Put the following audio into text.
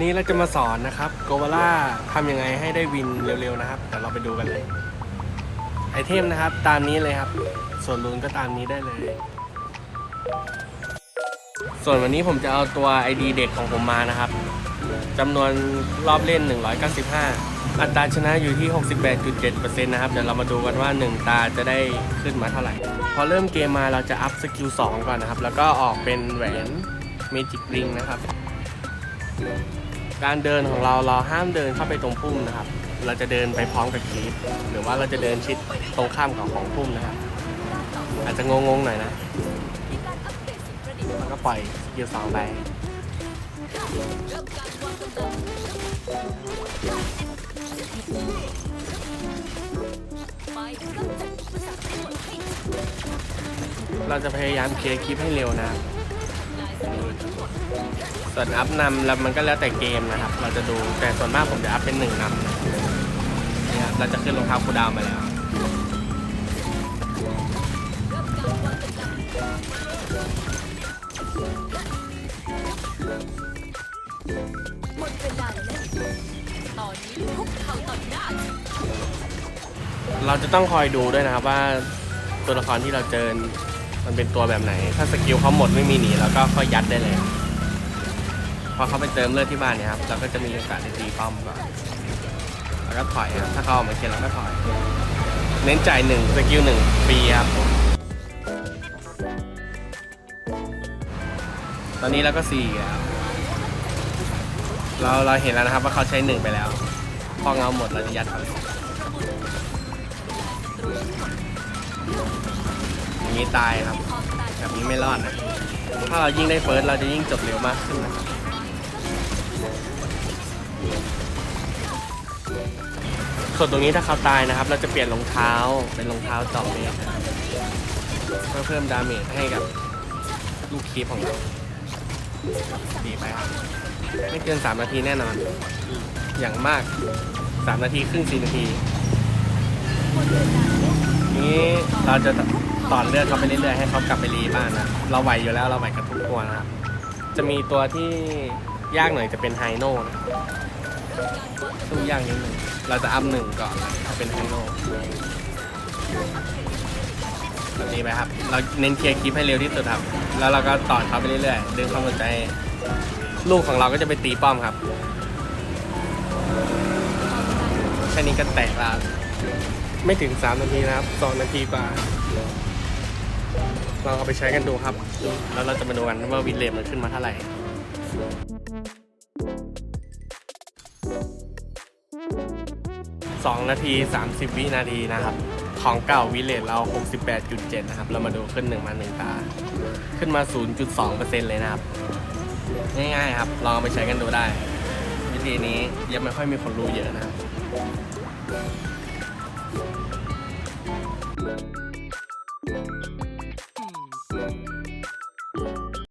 วันนี้เราจะมาสอนนะครับโกวาล่าทำยังไงให้ได้วินเร็วๆนะครับเดี๋ยวเราไปดูกันเลย ไอเทมนะครับ ตามนี้เลยครับ ส่วนรูนก็ตามนี้ได้เลย ส่วนวันนี้ผมจะเอาตัว ID เด็กของผมมานะครับจำนวนรอบเล่น 195 อัตราชนะอยู่ที่ 68.7%นะครับ เดี๋ยวเรามาดูกันว่า 1 ตาจะได้ขึ้นมาเท่าไหร่ พอเริ่มเกมมาเราจะอัพสกิล2ก่อนนะครับ แล้วก็ออกเป็นแหวน Magic Ring นะครับ การเดินของเราเราห้ามเดินเข้าไปตรงพุ่มนะครับ เราจะเดินไปพร้อมกับคลิปหรือว่าเราจะเดินชิดตรงข้ามกับของพุ่มนะครับ อาจจะงงๆหน่อยนะแล้วก็ปล่อยสกิลสองไปเราจะพยายามเคลียร์คลิปให้เร็วนะ ส่วนอัพนำแล้วมันก็แล้วแต่เกมนะครับ เราจะดูแต่ส่วนมากผมจะอัพเป็นหนึ่งนำนะเนี่ยครับเราจะขึ้นรองเท้าคูดาวมาแล้วหมดเวลาแล้วตอนนี้คุกเข่าต่อหน้าเราจะต้องคอยดูด้วยนะครับว่าตัวละครที่เราเจอ มันเป็นตัวแบบไหน ถ้าสกิลเขาหมดไม่มีหนีเราก็ค่อยยัดได้เลย อเขาไปเติมเลือดที่บ้านเนี่ยครับเราก็จะมีโอกาสได้ตีป้อมก่อนแล้วก็ถอยครับถ้าเขาออกมาเกณฑ์เราก็ถอย เน้นจ่ายหนึ่งสกิลหนึ่งฟรีครับตอนนี้เราก็สี่แล้วเราเราเห็นแล้วนะครับว่าเขาใช้หนึ่งไปแล้ว พอเงาหมดเราจะยัดเขาเลยอย่างนี้ตายครับ แบบนี้ไม่รอดนะ ถ้าเรายิ่งได้เฟิร์สเราจะยิ่งจบเร็วมากขึ้นนะครับ ส่วนตรงนี้ถ้าเขาตายนะครับ เราจะเปลี่ยนรองเท้าเป็นรองเท้าเจาะเมตรเพื่อเพิ่มดาเมจให้กับลูกคีปของเราดีไปครับไม่เกิน 3 นาทีแน่นอน อย่างมาก 3 นาทีครึ่ง 4 นาที นี้เราจะต่อเลือดเขาไปเรื่อยๆให้เขากลับไปรีบ้านนะ เราไหวอยู่แล้วเราไหวกับทุกตัวนะครับ จะมีตัวที่ ยากหน่อยจะเป็นไฮโน่นะสู้ยากนิดหนึ่งเราจะอัพหนึ่งก่อนถ้าเป็นไฮโน่แบบนี้ไปครับ เราเน้นเคลียร์คลิปให้เร็วที่สุดครับ แล้วเราก็ต่อเขาไปเรื่อยๆดึงความสนใจลูกของเราก็จะไปตีป้อมครับแค่นี้ก็แตกแล้วไม่ถึง 3 นาทีนะครับ2นาทีกว่าลองเอาไปใช้กันดูครับ แล้วเราจะมาดูกันว่าวินเลมมันขึ้นมาเท่าไหร่ 2 นาที 30 วินาทีนะครับ ของเก่าวิเลตเรา 68.7 นะครับ เรามาดูขึ้นหนึ่งมาหนึ่งตา ขึ้นมา 0.2%เลยนะครับ ง่ายๆครับ ลองเอาไปใช้กันดูได้ วิธีนี้ยังไม่ค่อยมีคนรู้เยอะนะครับ